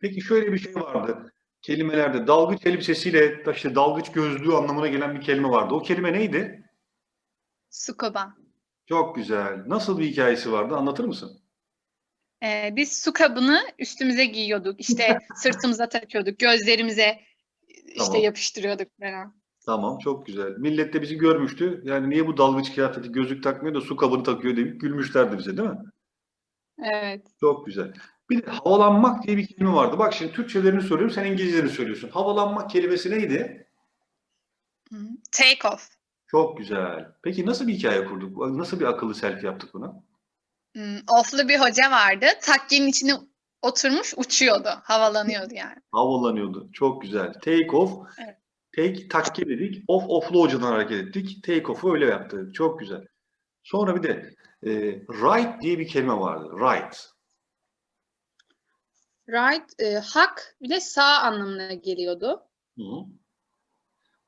Peki şöyle bir şey vardı. Kelimelerde dalgıç elbisesiyle işte dalgıç gözlüğü anlamına gelen bir kelime vardı. O kelime neydi? Scuba. Çok güzel. Nasıl bir hikayesi vardı? Anlatır mısın? Ee, biz su kabını üstümüze giyiyorduk. İşte sırtımıza takıyorduk. Gözlerimize işte Tamam. yapıştırıyorduk falan. Tamam, çok güzel. Millet de bizi görmüştü. Yani niye bu dalgıç kıyafeti gözlük takmıyor da su kabını takıyor deyip gülmüşlerdi bize değil mi? Evet. Çok güzel. Bir de havalanmak diye bir kelime vardı. Bak şimdi Türkçelerini söylüyorum, sen İngilizcelerini söylüyorsun. Havalanmak kelimesi neydi? Take off. Çok güzel. Peki nasıl bir hikaye kurduk? Nasıl bir akıllı selfie yaptık buna? Hmm, Oflu bir hoca vardı. Takkenin içine oturmuş uçuyordu. Havalanıyordu yani. Havalanıyordu. Çok güzel. Take off. Evet. Take takke dedik. Off off'lu hocadan hareket ettik. Take off'u öyle yaptık. Çok güzel. Sonra bir de e, right diye bir kelime vardı. Right. Right, e, hak bir de sağ anlamına geliyordu. Hı.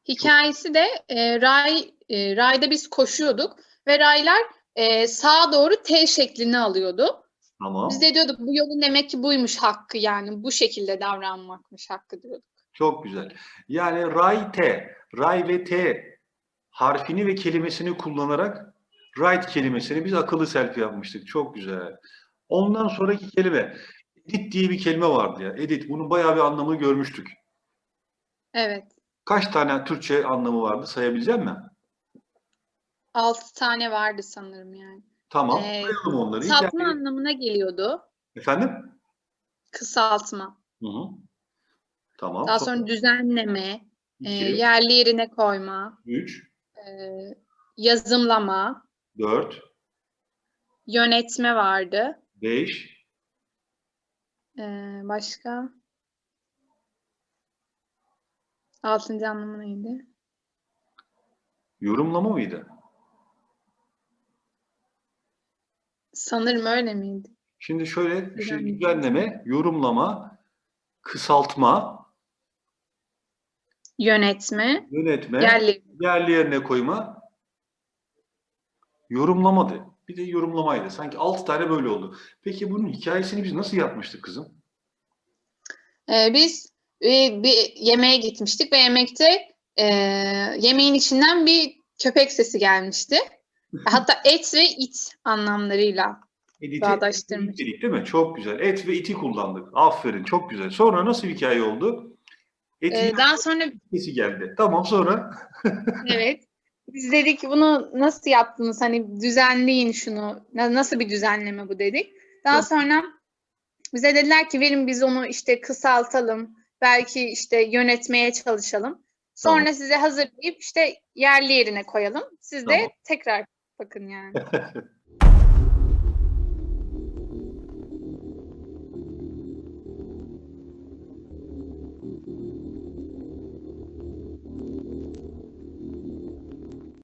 Hikayesi de e, ray, e, rayda biz koşuyorduk ve raylar e, sağa doğru T şeklini alıyordu. Tamam. Biz de diyorduk bu yolun demek ki buymuş hakkı yani bu şekilde davranmakmış hakkı diyorduk. Çok güzel. Yani ray T, ray ve T harfini ve kelimesini kullanarak right kelimesini biz akıllı selfie yapmıştık. Çok güzel. Ondan sonraki kelime edit diye bir kelime vardı ya. Edit. Bunun bayağı bir anlamı görmüştük. Evet. Kaç tane Türkçe anlamı vardı sayabilecek misin? Altı tane vardı sanırım yani. Tamam. Ee, sayalım onları. Kısaltma Hikaye- anlamına geliyordu. Efendim? Kısaltma. Hı hı. Tamam. Daha sonra düzenleme, e, yerli yerine koyma, üç, e, yazımlama, dört, yönetme vardı. beş, E, başka? Altıncı anlamı neydi? yorumlama mıydı? Sanırım öyle miydi? Şimdi şöyle bir şey Düzenleme. yorumlama, kısaltma, Yönetme, yönetme, yerli. yerli yerine koyma, yorumlamadı. Bir de yorumlamaydı. Sanki altı tane böyle oldu. Peki bunun hikayesini biz nasıl yapmıştık kızım? E, biz e, bir yemeğe gitmiştik ve yemekte e, yemeğin içinden bir köpek sesi gelmişti. Hatta et ve it anlamlarıyla. Edit'i Bağdaştırmış. dedik değil mi? Çok güzel. Et ve iti kullandık. Aferin. Çok güzel. Sonra nasıl bir hikaye oldu? Etin E, daha sonra sesi geldi. Tamam sonra? Evet. Biz dedik bunu nasıl yaptınız? Hani düzenleyin şunu. Na- Nasıl bir düzenleme bu dedik. Daha Evet. sonra bize dediler ki verin biz onu işte kısaltalım. Belki işte yönetmeye çalışalım. Sonra Tamam. size hazırlayıp işte yerli yerine koyalım. Siz de Tamam. tekrar bakın yani.